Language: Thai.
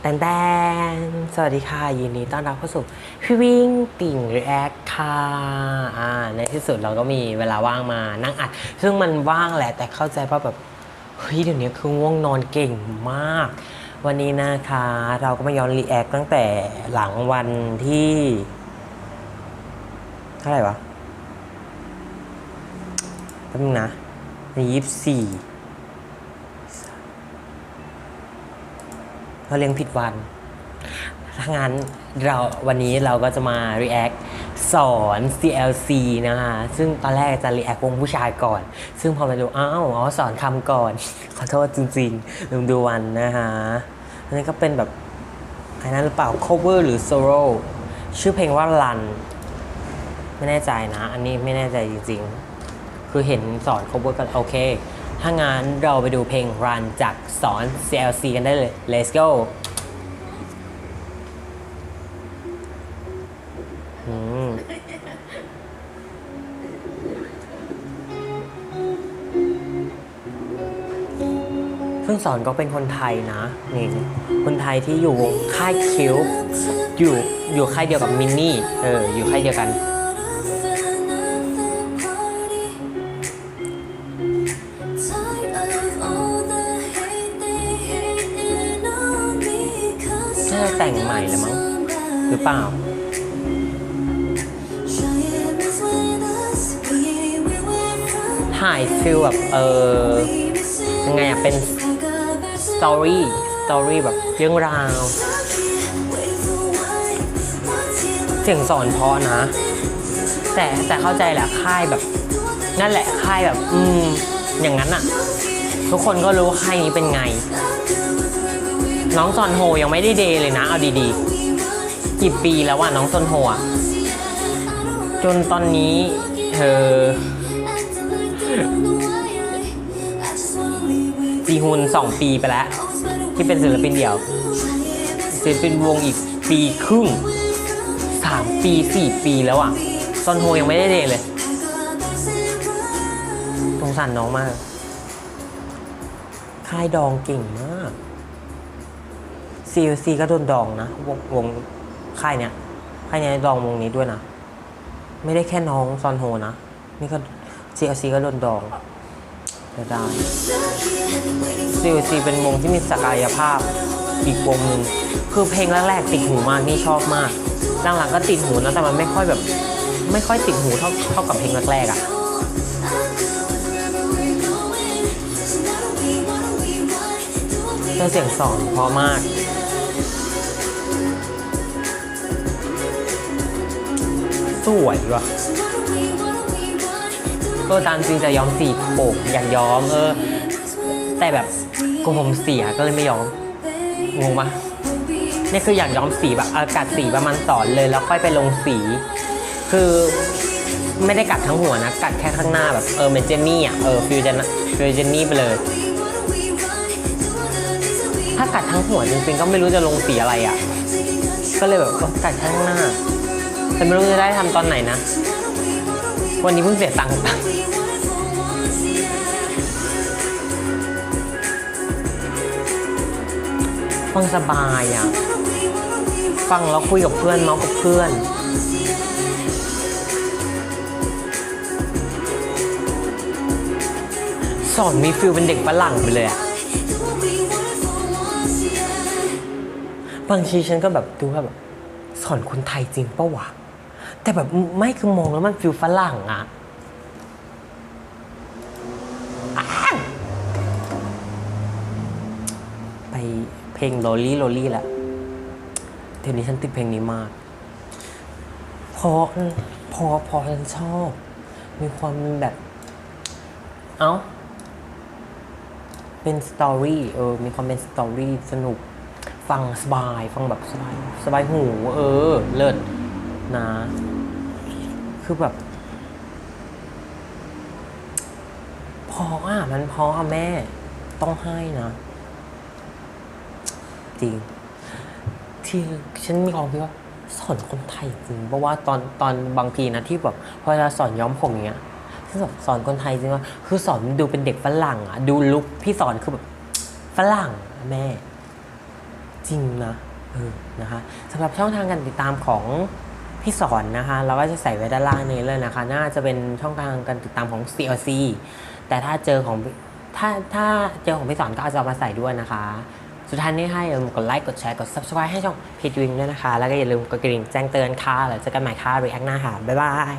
แตนแตนสวัสดีค่ะ ยินดีต้อนรับเข้าสู่พี่วิ่งติ่งรีแอคค่ะอ่าในที่สุดเราก็มีเวลาว่างมานั่งอัด ซึ่งมันว่างแหละแต่เข้าใจว่าแบบ เฮ้ย เดี๋ยวนี้คือง่วงนอนเก่งมาก วันนี้นะคะ เราก็มาย้อนรีแอคตั้งแต่หลังวันที่เท่าไหร่วะแป๊บนึงนะ ยี่สิบสี่เราเลี้ยงผิดวัน ถ้างั้นเราวันนี้เราก็จะมา react สอน CLC นะคะ ซึ่งตอนแรกจะ react วงผู้ชายก่อน ซึ่งพอมาดู อ้าวอ๋อสอนคำก่อน ขอโทษจริงๆลืมดูวันนะคะอันนี้ก็เป็นแบบอันนั้นหรือเปล่า cover หรือ solo ชื่อเพลงว่า run ไม่แน่ใจนะ อันนี้ไม่แน่ใจจริงๆ คือเห็นสอน cover กันโอเค ถ้างั้นเราไปดูเพลง run จากสอน CLC กันได้เลย let's go อืมซึ่งสอนก็เป็นคนไทยนะนี่คนไทยที่อยู่วงค่ายคิวอยู่อยู่ค่ายเดียวกับมินนี่เอออยู่ค่ายเดียวกัน แต่งใหม่แล้วมั้งหรือเปล่าถ่ายฟิลแบบเออยังไงอะเป็นสตอรี่สตอรี่แบบเรื่องราว เสียงสอนเพราะนะ แต่แต่เข้าใจแหละค่ายแบบ นั่นแหละค่ายแบบ อืม อย่างนั้นอะทุกคนก็รู้ว่าค่ายนี้เป็นไง น้องซอนโฮยังไม่ได้เดย์เลยนะ เอาดีๆกี่ปีแล้วอะน้องซอนโฮอะจนตอนนี้เธอจีฮุนสองปีไปแล้ว ที่เป็นศิลปินเดี่ยวศิลปินวงอีกปีครึ่งสามปีสี่ปีแล้วอะซอนโฮยังไม่ได้เดย์เลยสงสารน้องมากค่ายดองเก่งมาก CLC ก็โดนดองนะวงวงค่ายเนี้ยค่ายเนี้ยดองวงนี้ด้วยนะ ไม่ได้แค่น้องซอนโฮนะ นี่ก็ CLC ก็โดนดองจะได้ CLC เป็นวงที่มีศักยภาพอีกวงหนึ่งคือเพลงแรกๆติดหูมากนี่ชอบมากหลังๆก็ติดหูนะแต่มันไม่ค่อยแบบ ไม่ค่อยติดหูเท่าเท่ากับเพลงแรกๆอะ่ะแต่เสียงสอนเพราะมาก สวยว่ะเออตามจริงจะย้อมสีโปกอยากย้อมเออ แต่แบบกลัวผมเสียก็เลยไม่ย้อมงงปะนี่คืออยากย้อมสีแบบอากาศสีประมาณสอนเลยแล้วค่อยไปลงสี คือไม่ได้กัดทั้งหัวนะ กัดแค่ข้างหน้าแบบเออเหมือนเจนี่อะเออฟิวเจนฟิวเจนนี่ไปเลย ถ้ากัดทั้งหัวจริงๆก็ไม่รู้จะลงสีอะไรอะ ก็เลยแบบกัดข้างหน้า แต่ไม่รู้จะได้ทำตอนไหนนะ วันนี้เพิ่งเสียตังค์ไปฟังสบายอะ ฟังแล้วคุยกับเพื่อนเมาส์กับเพื่อนสอนมีฟิลเป็นเด็กฝรั่งไปเลยอะบางทีฉันก็แบบดูว่าแบบสอนคนไทยจริงปะวะ แต่แบบไม่คือมองแล้วมันฟิลฝรั่งอะไปเพลงโรลลี่โรลลี่แหละเดี๋ยวนี้ฉันติดเพลงนี้มากเพราะเพราะเพราะฉันชอบ มีความแบบ เอ้า เป็นสตอรี่เออ มีความเป็นสตอรี่สนุก ฟังสบาย ฟังแบบสบาย สบายหู เออ เลิศ นะ คือแบบพออะมันพออะแม่ ต้องให้นะ จริง ที่ฉันมีความคิดว่าสอนคนไทยจริง เพราะว่าตอนตอนบางทีนะที่แบบพอจะสอนย้อมผมอย่างเงี้ยคือแบบสอนคนไทยจริงว่าคือสอนดูเป็นเด็กฝรั่งอะดูลุคพี่สอนคือแบบฝรั่งแม่ จริงนะเออนะคะสำหรับช่องทางการติดตามของ พี่สอนนะคะ เราก็จะใส่ไว้ด้านล่างนี้เลยนะคะ น่าจะเป็นช่องทางการติดตามของ CLC แต่ถ้าเจอของถ้าถ้าเจอของพี่สอนก็เอาจะมาใส่ด้วยนะคะ สุดท้ายนี้ให้กดไลค์กดแชร์กด subscribe ให้ช่องพีทวิงด้วยนะคะ แล้วก็อย่าลืมกดกระดิ่งแจ้งเตือนค่ะแล้วเจอกันใหม่ค่ะ react หน้าหาบ๊ายบาย